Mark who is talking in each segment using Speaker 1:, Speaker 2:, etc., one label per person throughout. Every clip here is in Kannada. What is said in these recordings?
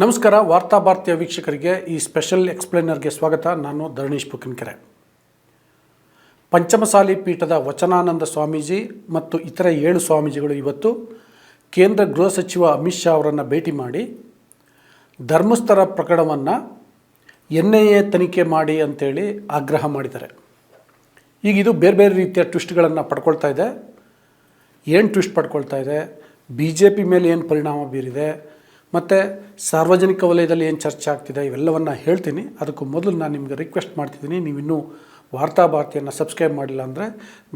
Speaker 1: ನಮಸ್ಕಾರ, ವಾರ್ತಾ ಭಾರತೀಯ ವೀಕ್ಷಕರಿಗೆ ಈ ಸ್ಪೆಷಲ್ ಎಕ್ಸ್ಪ್ಲೇನರ್ಗೆ ಸ್ವಾಗತ. ನಾನು ಧರಣೀಶ್ ಬುಕಿನ್ಕೆರೆ ಪಂಚಮಸಾಲಿ ಪೀಠದ ವಚನಾನಂದ ಸ್ವಾಮೀಜಿ ಮತ್ತು ಇತರ ಏಳು ಸ್ವಾಮೀಜಿಗಳು ಇವತ್ತು ಕೇಂದ್ರ ಗೃಹ ಸಚಿವ ಅಮಿತ್ ಶಾ ಅವರನ್ನು ಭೇಟಿ ಮಾಡಿ ಧರ್ಮಸ್ಥರ ಪ್ರಕರಣವನ್ನು ಎನ್ ಐ ಎ ತನಿಖೆ ಮಾಡಿ ಅಂತೇಳಿ ಆಗ್ರಹ ಮಾಡಿದ್ದಾರೆ. ಈಗ ಇದು ಬೇರೆ ಬೇರೆ ರೀತಿಯ ಟ್ವಿಸ್ಟ್ಗಳನ್ನು ಪಡ್ಕೊಳ್ತಾ ಇದೆ. ಏನು ಟ್ವಿಸ್ಟ್ ಪಡ್ಕೊಳ್ತಾ ಇದೆ? ಬಿ ಜೆ ಪಿ ಮೇಲೆ ಏನು ಪರಿಣಾಮ ಬೀರಿದೆ? ಮತ್ತು ಸಾರ್ವಜನಿಕ ವಲಯದಲ್ಲಿ ಏನು ಚರ್ಚೆ ಆಗ್ತಿದೆ, ಇವೆಲ್ಲವನ್ನು ಹೇಳ್ತೀನಿ. ಅದಕ್ಕೂ ಮೊದಲು ನಾನು ನಿಮಗೆ ರಿಕ್ವೆಸ್ಟ್ ಮಾಡ್ತಿದ್ದೀನಿ. ನೀವಿನ್ನೂ ವಾರ್ತಾ ಭಾರತಿಯನ್ನು ಸಬ್ಸ್ಕ್ರೈಬ್ ಮಾಡಿಲ್ಲ ಅಂದರೆ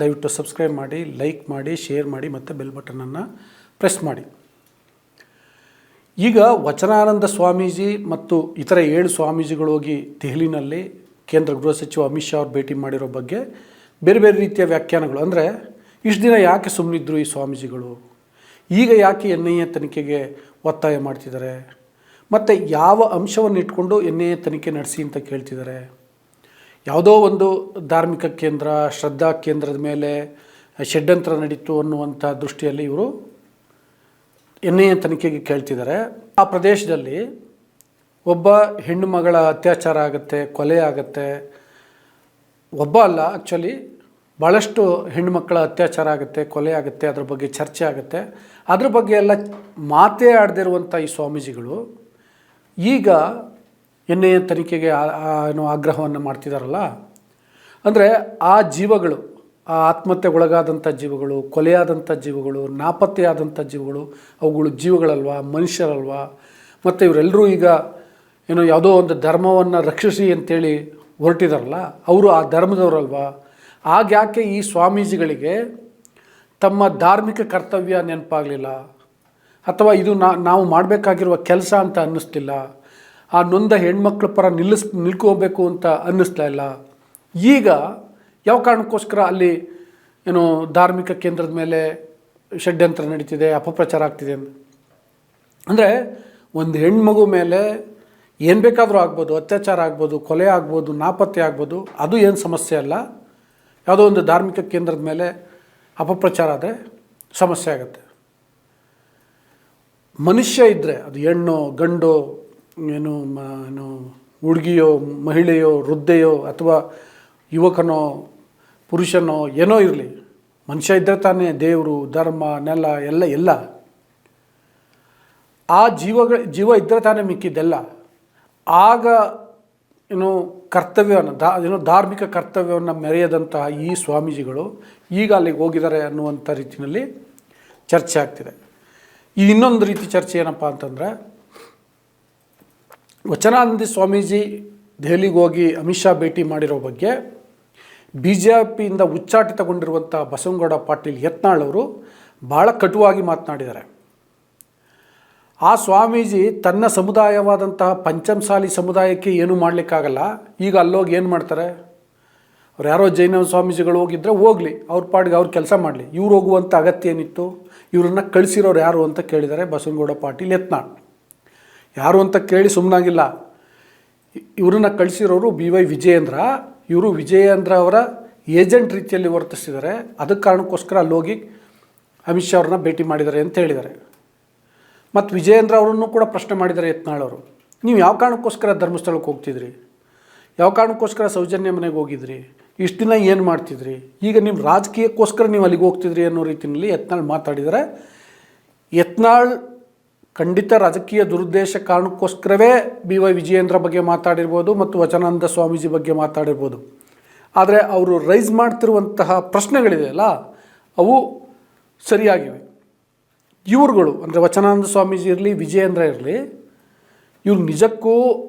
Speaker 1: ದಯವಿಟ್ಟು ಸಬ್ಸ್ಕ್ರೈಬ್ ಮಾಡಿ ಲೈಕ್ ಮಾಡಿ ಶೇರ್ ಮಾಡಿ, ಮತ್ತು ಬೆಲ್ ಬಟನನ್ನು ಪ್ರೆಸ್ ಮಾಡಿ. ಈಗ ವಚನಾನಂದ ಸ್ವಾಮೀಜಿ ಮತ್ತು ಇತರ ಏಳು ಸ್ವಾಮೀಜಿಗಳು ಹೋಗಿ ದೆಹಲಿನಲ್ಲಿ ಕೇಂದ್ರ ಗೃಹ ಸಚಿವ ಅಮಿತ್ ಶಾ ಅವ್ರು ಭೇಟಿ ಮಾಡಿರೋ ಬಗ್ಗೆ ಬೇರೆ ಬೇರೆ ರೀತಿಯ ವ್ಯಾಖ್ಯಾನಗಳು. ಅಂದರೆ ಇಷ್ಟು ದಿನ ಯಾಕೆ ಸುಮ್ಮನಿದ್ರು ಈ ಸ್ವಾಮೀಜಿಗಳು? ಈಗ ಯಾಕೆ ಎನ್ ಐ ಎ ತನಿಖೆಗೆ ಒತ್ತಾಯ ಮಾಡ್ತಿದ್ದಾರೆ. ಮತ್ತು ಯಾವ ಅಂಶವನ್ನು ಇಟ್ಕೊಂಡು ಎನ್ ಎ ತನಿಖೆ ನಡೆಸಿ ಅಂತ ಕೇಳ್ತಿದ್ದಾರೆ. ಯಾವುದೋ ಒಂದು ಧಾರ್ಮಿಕ ಕೇಂದ್ರ, ಶ್ರದ್ಧಾ ಕೇಂದ್ರದ ಮೇಲೆ ಷಡ್ಯಂತ್ರ ನಡೀತು ಅನ್ನುವಂಥ ದೃಷ್ಟಿಯಲ್ಲಿ ಇವರು ಎನ್ ಐ ಎ ತನಿಖೆಗೆ ಕೇಳ್ತಿದ್ದಾರೆ. ಆ ಪ್ರದೇಶದಲ್ಲಿ ಒಬ್ಬ ಹೆಣ್ಣು ಮಗಳ ಅತ್ಯಾಚಾರ ಆಗುತ್ತೆ, ಕೊಲೆ ಆಗುತ್ತೆ. ಒಬ್ಬ ಅಲ್ಲ ಆ್ಯಕ್ಚುಲಿ ಭಾಳಷ್ಟು ಹೆಣ್ಣುಮಕ್ಕಳ ಅತ್ಯಾಚಾರ ಆಗುತ್ತೆ, ಕೊಲೆ ಆಗುತ್ತೆ, ಅದ್ರ ಬಗ್ಗೆ ಚರ್ಚೆ ಆಗುತ್ತೆ. ಅದ್ರ ಬಗ್ಗೆ ಎಲ್ಲ ಮಾತೇ ಆಡದಿರುವಂಥ ಈ ಸ್ವಾಮೀಜಿಗಳು ಈಗ ಎನ್ ಎ ತನಿಖೆಗೆ ಏನೋ ಆಗ್ರಹವನ್ನು ಮಾಡ್ತಿದ್ದಾರಲ್ಲ ಅಂದರೆ ಆ ಜೀವಗಳು, ಆ ಆತ್ಮಹತ್ಯೆಗೊಳಗಾದಂಥ ಜೀವಗಳು ಕೊಲೆಯಾದಂಥ ಜೀವಗಳು ನಾಪತ್ತೆಯಾದಂಥ ಜೀವಗಳು, ಅವುಗಳು ಜೀವಗಳಲ್ವಾ, ಮನುಷ್ಯರಲ್ವಾ? ಮತ್ತು ಇವರೆಲ್ಲರೂ ಈಗ ಏನೋ ಯಾವುದೋ ಒಂದು ಧರ್ಮವನ್ನು ರಕ್ಷಿಸಿ ಅಂತೇಳಿ ಹೊರಟಿದಾರಲ್ಲ, ಅವರು ಆ ಧರ್ಮದವರಲ್ವಾ? ಆಗ ಯಾಕೆ ಈ ಸ್ವಾಮೀಜಿಗಳಿಗೆ ತಮ್ಮ ಧಾರ್ಮಿಕ ಕರ್ತವ್ಯ ನೆನಪಾಗಲಿಲ್ಲ? ಅಥವಾ ಇದು ನಾವು ಮಾಡಬೇಕಾಗಿರುವ ಕೆಲಸ ಅಂತ ಅನ್ನಿಸ್ತಿಲ್ಲ? ಆ ನೊಂದ ಹೆಣ್ಮಕ್ಳ ಪರ ನಿಲ್ಲಿಸ್, ನಿಲ್ಕೋಬೇಕು ಅಂತ ಅನ್ನಿಸ್ತಾ ಇಲ್ಲ? ಈಗ ಯಾವ ಕಾರಣಕ್ಕೋಸ್ಕರ ಅಲ್ಲಿ, ಏನು ಧಾರ್ಮಿಕ ಕೇಂದ್ರದ ಮೇಲೆ ಷಡ್ಯಂತ್ರ ನಡೀತಿದೆ, ಅಪಪ್ರಚಾರ ಆಗ್ತಿದೆ ಅಂತ? ಅಂದರೆ ಒಂದು ಹೆಣ್ಮಗು ಮೇಲೆ ಏನು ಬೇಕಾದರೂ ಆಗ್ಬೋದು, ಅತ್ಯಾಚಾರ ಆಗ್ಬೋದು, ಕೊಲೆ ಆಗ್ಬೋದು, ನಾಪತ್ತೆ ಆಗ್ಬೋದು, ಅದು ಏನು ಸಮಸ್ಯೆ ಅಲ್ಲ? ಯಾವುದೋ ಒಂದು ಧಾರ್ಮಿಕ ಕೇಂದ್ರದ ಮೇಲೆ ಅಪಪ್ರಚಾರ ಆದರೆ ಸಮಸ್ಯೆ ಆಗುತ್ತೆ. ಮನುಷ್ಯ ಇದ್ದರೆ ಅದು ಹೆಣ್ಣು, ಗಂಡು, ಏನು ಮ, ಏನು ಹುಡುಗಿಯೋ, ಮಹಿಳೆಯೋ, ವೃದ್ಧೆಯೋ ಅಥವಾ ಯುವಕನೋ, ಪುರುಷನೋ, ಏನೋ ಇರಲಿ, ಮನುಷ್ಯ ಇದ್ದರೆ ತಾನೇ ದೇವರು, ಧರ್ಮ, ನೆಲ, ಎಲ್ಲ ಎಲ್ಲ. ಆ ಜೀವಗಳ, ಜೀವ ಇದ್ದರೆ ತಾನೇ ಮಿಕ್ಕಿದ್ದೆಲ್ಲ. ಆಗ ಏನು ಕರ್ತವ್ಯವನ್ನು ದಾ ಏನೋ ಧಾರ್ಮಿಕ ಕರ್ತವ್ಯವನ್ನು ಮೆರೆಯದಂತಹ ಈ ಸ್ವಾಮೀಜಿಗಳು ಈಗ ಅಲ್ಲಿಗೆ ಹೋಗಿದ್ದಾರೆ ಅನ್ನುವಂಥ ರೀತಿಯಲ್ಲಿ ಚರ್ಚೆ ಆಗ್ತಿದೆ. ಈ ಇನ್ನೊಂದು ರೀತಿ ಚರ್ಚೆ ಏನಪ್ಪ ಅಂತಂದರೆ, ವಚನಾನಂದಿ ಸ್ವಾಮೀಜಿ ದೆಹಲಿಗೆ ಹೋಗಿ ಅಮಿತ್ ಶಾ ಭೇಟಿ ಮಾಡಿರೋ ಬಗ್ಗೆ ಬಿ ಜೆ ಪಿಯಿಂದ ಉಚ್ಚಾಟಿತಗೊಂಡಿರುವಂಥ ಬಸವನಗೌಡ ಪಾಟೀಲ್ ಯತ್ನಾಳ್ ಅವರು ಭಾಳ ಕಟುವಾಗಿ ಮಾತನಾಡಿದ್ದಾರೆ. ಆ ಸ್ವಾಮೀಜಿ ತನ್ನ ಸಮುದಾಯವಾದಂತಹ ಪಂಚಮಸಾಲಿ ಸಮುದಾಯಕ್ಕೆ ಏನೂ ಮಾಡಲಿಕ್ಕಾಗಲ್ಲ? ಈಗ ಅಲ್ಲೋಗಿ ಏನು ಮಾಡ್ತಾರೆ? ಅವ್ರು ಯಾರೋ ಜೈನ ಸ್ವಾಮೀಜಿಗಳು ಹೋಗಿದ್ರೆ ಹೋಗಲಿ, ಅವ್ರ ಪಾಡಿಗೆ ಅವ್ರು ಕೆಲಸ ಮಾಡಲಿ. ಇವ್ರು ಹೋಗುವಂಥ ಅಗತ್ಯ ಏನಿತ್ತು? ಇವರನ್ನು ಕಳಿಸಿರೋರು ಯಾರು ಅಂತ ಕೇಳಿದ್ದಾರೆ ಬಸವನಗೌಡ ಪಾಟೀಲ್ ಯತ್ನಾಳ್. ಯಾರು ಅಂತ ಕೇಳಿ ಸುಮ್ಮನಾಗಿಲ್ಲ ಇವ್ರನ್ನ ಕಳಿಸಿರೋರು ಬಿ ವೈ ವಿಜಯೇಂದ್ರ. ಇವರು ವಿಜಯೇಂದ್ರ ಅವರ ಏಜೆಂಟ್ ರೀತಿಯಲ್ಲಿ ವರ್ತಿಸಿದ್ದಾರೆ ಅದಕ್ಕೆ ಕಾರಣಕ್ಕೋಸ್ಕರ ಅಲ್ಲಿ ಹೋಗಿ ಅಮಿತ್ ಶಾ ಅವ್ರನ್ನ ಭೇಟಿ ಮಾಡಿದ್ದಾರೆ ಅಂತ ಹೇಳಿದ್ದಾರೆ. ಮತ್ತು ವಿಜಯೇಂದ್ರ ಅವರನ್ನು ಕೂಡ ಪ್ರಶ್ನೆ ಮಾಡಿದ್ದಾರೆ ಯತ್ನಾಳವರು ನೀವು ಯಾವ ಕಾರಣಕ್ಕೋಸ್ಕರ ಧರ್ಮಸ್ಥಳಕ್ಕೆ ಹೋಗ್ತಿದ್ರಿ? ಯಾವ ಕಾರಣಕ್ಕೋಸ್ಕರ ಸೌಜನ್ಯ ಮನೆಗೆ ಹೋಗಿದ್ರಿ? ಇಷ್ಟು ದಿನ ಏನು ಮಾಡ್ತಿದ್ರಿ? ಈಗ ನಿಮ್ಮ ರಾಜಕೀಯಕ್ಕೋಸ್ಕರ ನೀವು ಅಲ್ಲಿಗೆ ಹೋಗ್ತಿದ್ರಿ ಅನ್ನೋ ರೀತಿಯಲ್ಲಿ ಯತ್ನಾಳ್ ಮಾತಾಡಿದರೆ ಯತ್ನಾಳ್ ಖಂಡಿತ ರಾಜಕೀಯ ದುರುದ್ದೇಶ ಕಾರಣಕ್ಕೋಸ್ಕರವೇ ಬಿ ವೈ ವಿಜಯೇಂದ್ರ ಬಗ್ಗೆ ಮಾತಾಡಿರ್ಬೋದು ಮತ್ತು ವಚನಾನಂದ ಸ್ವಾಮೀಜಿ ಬಗ್ಗೆ ಮಾತಾಡಿರ್ಬೋದು. ಆದರೆ ಅವರು ರೈಸ್ ಮಾಡ್ತಿರುವಂತಹ ಪ್ರಶ್ನೆಗಳಿದೆಯಲ್ಲ ಅವು ಸರಿಯಾಗಿವೆ. ಇವ್ರುಗಳು, ಅಂದರೆ ವಚನಾನಂದ ಸ್ವಾಮೀಜಿ ಇರಲಿ, ವಿಜಯೇಂದ್ರ ಇರಲಿ, ಇವ್ರು ನಿಜಕ್ಕೂ,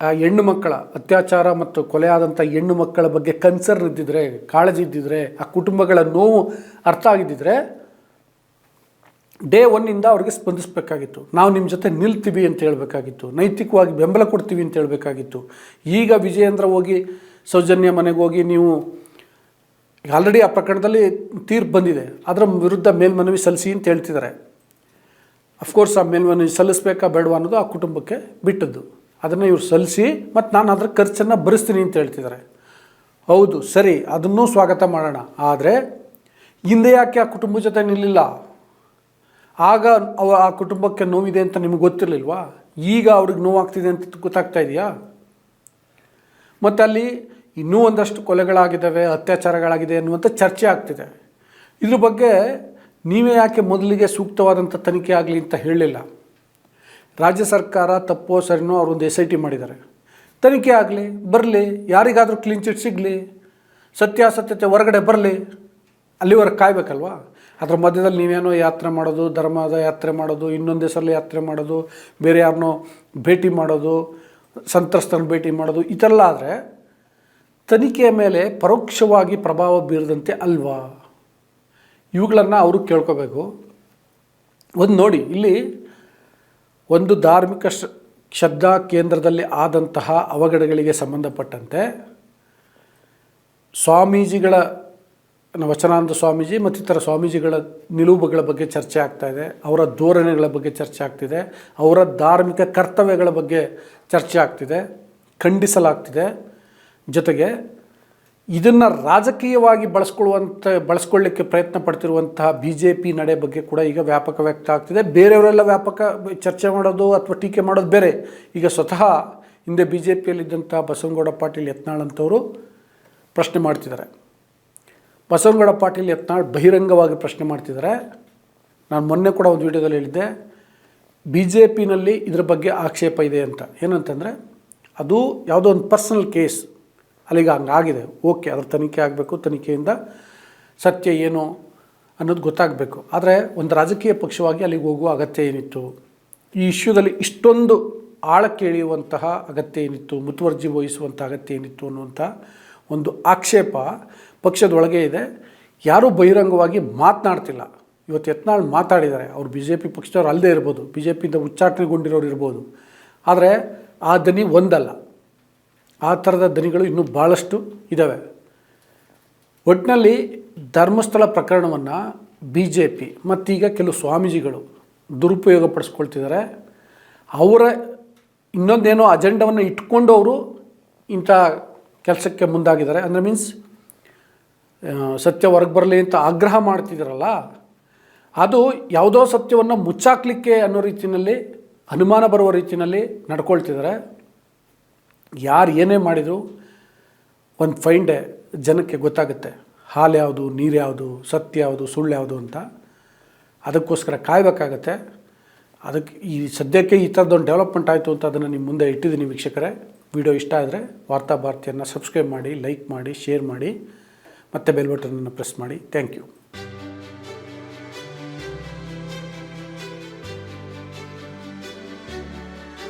Speaker 1: ಆ, ಹೆಣ್ಣು ಮಕ್ಕಳ, ಅತ್ಯಾಚಾರ ಮತ್ತು ಕೊಲೆಯಾದಂಥ ಹೆಣ್ಣು ಮಕ್ಕಳ ಬಗ್ಗೆ ಕನ್ಸರ್ನ್ ಇದ್ದಿದ್ರೆ, ಕಾಳಜಿ ಇದ್ದಿದ್ರೆ, ಆ ಕುಟುಂಬಗಳ ನೋವು ಅರ್ಥ ಆಗಿದ್ದಿದ್ರೆ ಡೇ ಒನ್ನಿಂದ ಅವ್ರಿಗೆ ಸ್ಪಂದಿಸಬೇಕಾಗಿತ್ತು. ನಾವು ನಿಮ್ಮ ಜೊತೆ ನಿಲ್ತೀವಿ ಅಂತ ಹೇಳಬೇಕಾಗಿತ್ತು. ನೈತಿಕವಾಗಿ ಬೆಂಬಲ ಕೊಡ್ತೀವಿ ಅಂತ ಹೇಳಬೇಕಾಗಿತ್ತು. ಈಗ ವಿಜಯೇಂದ್ರ ಹೋಗಿ, ಸೌಜನ್ಯ ಮನೆಗೆ ಹೋಗಿ ನೀವು ಆಲ್ರೆಡಿ ಆ ಪ್ರಕರಣದಲ್ಲಿ ತೀರ್ಪು ಬಂದಿದೆ. ಅದರ ವಿರುದ್ಧ ಮೇಲ್ಮನವಿ ಸಲ್ಲಿಸಿ ಅಂತ ಹೇಳ್ತಿದ್ದಾರೆ. ಅಫ್ಕೋರ್ಸ್ ಆ ಮೇಲ್ಮನವಿ ಸಲ್ಲಿಸ್ಬೇಕಾ ಬೇಡವಾ ಅನ್ನೋದು ಆ ಕುಟುಂಬಕ್ಕೆ ಬಿಟ್ಟದ್ದು. ಅದನ್ನು ಇವ್ರು ಸಲ್ಲಿಸಿ ಮತ್ತು ನಾನು ಅದರ ಖರ್ಚನ್ನು ಭರಿಸ್ತೀನಿ ಅಂತ ಹೇಳ್ತಿದ್ದಾರೆ ಹೌದು, ಸರಿ, ಅದನ್ನೂ ಸ್ವಾಗತ ಮಾಡೋಣ. ಆದರೆ, ಹಿಂದೆ ಯಾಕೆ ಆ ಕುಟುಂಬದ ಜೊತೆ ನಿಲ್ಲಿಲ್ಲ? ಆಗ ಅವ ಆ ಕುಟುಂಬಕ್ಕೆ ನೋವಿದೆ ಅಂತ ನಿಮಗೆ ಗೊತ್ತಿರಲಿಲ್ವಾ? ಈಗ ಅವ್ರಿಗೆ ನೋವಾಗ್ತಿದೆ ಅಂತ ಗೊತ್ತಾಗ್ತಾ ಇದೆಯಾ? ಮತ್ತು ಅಲ್ಲಿ ಇನ್ನೂ ಒಂದಷ್ಟು ಕೊಲೆಗಳಾಗಿದ್ದಾವೆ, ಅತ್ಯಾಚಾರಗಳಾಗಿದೆ ಅನ್ನುವಂಥ ಚರ್ಚೆ ಆಗ್ತಿದೆ. ಇದ್ರ ಬಗ್ಗೆ ನೀವೇ ಯಾಕೆ ಮೊದಲಿಗೆ ಸೂಕ್ತವಾದಂಥ ತನಿಖೆ ಆಗಲಿ ಅಂತ ಹೇಳಲಿಲ್ಲ. ರಾಜ್ಯ ಸರ್ಕಾರ ತಪ್ಪೋ ಸರಿನೋ ಅವರೊಂದು ಎಸ್ ಐ ಟಿ ಮಾಡಿದ್ದಾರೆ. ತನಿಖೆ ಆಗಲಿ, ಬರಲಿ, ಯಾರಿಗಾದರೂ ಕ್ಲೀನ್ ಚಿಟ್ ಸಿಗಲಿ, ಸತ್ಯಾಸತ್ಯತೆ ಹೊರಗಡೆ ಬರಲಿ, ಅಲ್ಲಿವರೆಗೆ ಕಾಯ್ಬೇಕಲ್ವಾ? ಅದರ ಮಧ್ಯದಲ್ಲಿ ನೀವೇನೋ ಯಾತ್ರೆ ಮಾಡೋದು, ಧರ್ಮದ ಯಾತ್ರೆ ಮಾಡೋದು, ಇನ್ನೊಂದು ಹೆಸರಲ್ಲಿ ಯಾತ್ರೆ ಮಾಡೋದು, ಬೇರೆ ಯಾರನ್ನೋ ಭೇಟಿ ಮಾಡೋದು ಸಂತ್ರಸ್ತನ ಭೇಟಿ ಮಾಡೋದು ಎಲ್ಲ ಆದರೆ ತನಿಖೆಯ ಮೇಲೆ ಪರೋಕ್ಷವಾಗಿ ಪ್ರಭಾವ ಬೀರದಂತೆ ಅಲ್ವಾ? ಇವುಗಳನ್ನು ಅವರು ಕೇಳ್ಕೋಬೇಕು. ಒಂದು ನೋಡಿ, ಇಲ್ಲಿ ಒಂದು ಧಾರ್ಮಿಕ ಶ್ರದ್ಧಾ ಕೇಂದ್ರದಲ್ಲಿ ಆದಂತಹ ಅವಘಡಗಳಿಗೆ ಸಂಬಂಧಪಟ್ಟಂತೆ ಸ್ವಾಮೀಜಿಗಳ, ವಚನಾನಂದ ಸ್ವಾಮೀಜಿ ಮತ್ತಿತರ ಸ್ವಾಮೀಜಿಗಳ ನಿಲುವುಗಳ ಬಗ್ಗೆ ಚರ್ಚೆ ಆಗ್ತಾ ಇದೆ. ಅವರ ಧೋರಣೆಗಳ ಬಗ್ಗೆ ಚರ್ಚೆ ಆಗ್ತಿದೆ. ಅವರ ಧಾರ್ಮಿಕ ಕರ್ತವ್ಯಗಳ ಬಗ್ಗೆ ಚರ್ಚೆ ಆಗ್ತಿದೆ. ಖಂಡಿಸಲಾಗ್ತಿದೆ. ಜೊತೆಗೆ ಇದನ್ನು ರಾಜಕೀಯವಾಗಿ ಬಳಸ್ಕೊಳ್ಳುವಂಥ ಬಳಸ್ಕೊಳ್ಳಿಕ್ಕೆ ಪ್ರಯತ್ನ ಪಡ್ತಿರುವಂತಹ ಬಿ ಜೆ ಪಿ ನಡೆ ಬಗ್ಗೆ ಕೂಡ ಈಗ ವ್ಯಾಪಕ ವ್ಯಕ್ತ ಆಗ್ತಿದೆ. ಬೇರೆಯವರೆಲ್ಲ ವ್ಯಾಪಕ ಚರ್ಚೆ ಮಾಡೋದು ಅಥವಾ ಟೀಕೆ ಮಾಡೋದು ಬೇರೆ. ಈಗ ಸ್ವತಃ ಹಿಂದೆ ಬಿ ಜೆ ಪಿಯಲ್ಲಿದ್ದಂಥ ಬಸವನಗೌಡ ಪಾಟೀಲ್ ಯತ್ನಾಳ್ ಅಂತವರು ಪ್ರಶ್ನೆ ಮಾಡ್ತಿದ್ದಾರೆ. ಬಸವನಗೌಡ ಪಾಟೀಲ್ ಯತ್ನಾಳ್ ಬಹಿರಂಗವಾಗಿ ಪ್ರಶ್ನೆ ಮಾಡ್ತಿದ್ದಾರೆ. ನಾನು ಮೊನ್ನೆ ಕೂಡ ಒಂದು ವಿಡಿಯೋದಲ್ಲಿ ಹೇಳಿದ್ದೆ ಬಿ ಜೆ ಪಿನಲ್ಲಿ ಇದ್ರ ಬಗ್ಗೆ ಆಕ್ಷೇಪ ಇದೆ ಅಂತ. ಏನಂತಂದರೆ, ಅದು ಯಾವುದೋ ಒಂದು ಪರ್ಸನಲ್ ಕೇಸ್. ಅಲ್ಲಿಗೆ ಹಂಗಾಗಿದೆ ಓಕೆ, ಅದ್ರ ತನಿಖೆ ಆಗಬೇಕು, ತನಿಖೆಯಿಂದ ಸತ್ಯ ಏನು ಅನ್ನೋದು ಗೊತ್ತಾಗಬೇಕು. ಆದರೆ ಒಂದು ರಾಜಕೀಯ ಪಕ್ಷವಾಗಿ ಅಲ್ಲಿಗೆ ಹೋಗುವ ಅಗತ್ಯ ಏನಿತ್ತು? ಈ ಇಶ್ಯೂದಲ್ಲಿ ಇಷ್ಟೊಂದು ಆಳಕ್ಕೆ ಇಳಿಯುವಂತಹ ಅಗತ್ಯ ಏನಿತ್ತು? ಮುತುವರ್ಜಿ ವಹಿಸುವಂಥ ಅಗತ್ಯ ಏನಿತ್ತು ಅನ್ನುವಂಥ ಒಂದು ಆಕ್ಷೇಪ ಪಕ್ಷದೊಳಗೆ ಇದೆ. ಯಾರೂ ಬಹಿರಂಗವಾಗಿ ಮಾತನಾಡ್ತಿಲ್ಲ. ಇವತ್ತು ಯತ್ನಾಳ್ ಮಾತಾಡಿದ್ದಾರೆ. ಅವ್ರು ಬಿ ಜೆ ಪಿ ಪಕ್ಷದವ್ರು ಅಲ್ಲದೆ ಇರ್ಬೋದು. ಬಿ ಜೆ ಪಿಯಿಂದ ಉಚ್ಚಾಟನೆಗೊಂಡಿರೋರು ಇರ್ಬೋದು. ಆದರೆ ಆ ದನಿ ಒಂದಲ್ಲ. ಆ ಥರದ ದನಿಗಳು ಇನ್ನೂ ಭಾಳಷ್ಟು ಇದ್ದಾವೆ ಒಟ್ಟಿನಲ್ಲಿ ಧರ್ಮಸ್ಥಳ ಪ್ರಕರಣವನ್ನು ಬಿ ಜೆ ಪಿ ಮತ್ತೀಗ ಕೆಲವು ಸ್ವಾಮೀಜಿಗಳು ದುರುಪಯೋಗ ಪಡಿಸ್ಕೊಳ್ತಿದ್ದಾರೆ. ಅವರ ಇನ್ನೊಂದೇನೋ ಅಜೆಂಡವನ್ನು ಇಟ್ಕೊಂಡು ಅವರು ಇಂಥ ಕೆಲಸಕ್ಕೆ ಮುಂದಾಗಿದ್ದಾರೆ. ಅಂದರೆ ಮೀನ್ಸ್ ಸತ್ಯ ಹೊರಗೆ ಬರಲಿ ಅಂತ ಆಗ್ರಹ ಮಾಡ್ತಿದ್ದಾರಲ್ಲ ಅದು ಯಾವುದೋ ಸತ್ಯವನ್ನು ಮುಚ್ಚಾಕ್ಲಿಕ್ಕೆ ಅನ್ನೋ ರೀತಿಯಲ್ಲಿ ಅನುಮಾನ ಬರುವ ರೀತಿಯಲ್ಲಿ ನಡ್ಕೊಳ್ತಿದ್ದಾರೆ. ಯಾರು ಏನೇ ಮಾಡಿದರೂ ಒಂದು ಫೈನ್ ಜನಕ್ಕೆ ಗೊತ್ತಾಗುತ್ತೆ. ಹಾಲು ಯಾವುದು, ನೀರು ಯಾವುದು, ಸತ್ಯ ಯಾವುದು, ಸುಳ್ಳು ಯಾವುದು ಅಂತ. ಅದಕ್ಕೋಸ್ಕರ ಕಾಯಬೇಕಾಗತ್ತೆ. ಅದಕ್ಕೆ ಈ ಸದ್ಯಕ್ಕೆ ಈ ಥರದ್ದೊಂದು ಡೆವಲಪ್ಮೆಂಟ್ ಆಯಿತು ಅಂತ ಅದನ್ನು ನಿಮ್ಮ ಮುಂದೆ ಇಟ್ಟಿದ್ದೀನಿ ವೀಕ್ಷಕರೇ. ವಿಡಿಯೋ ಇಷ್ಟ ಆದರೆ ವಾರ್ತಾ ಭಾರತಿಯನ್ನು ಸಬ್ಸ್ಕ್ರೈಬ್ ಮಾಡಿ ಲೈಕ್ ಮಾಡಿ ಶೇರ್ ಮಾಡಿ, ಮತ್ತು ಬೆಲ್ ಬಟನನ್ನು ಪ್ರೆಸ್ ಮಾಡಿ. Thank you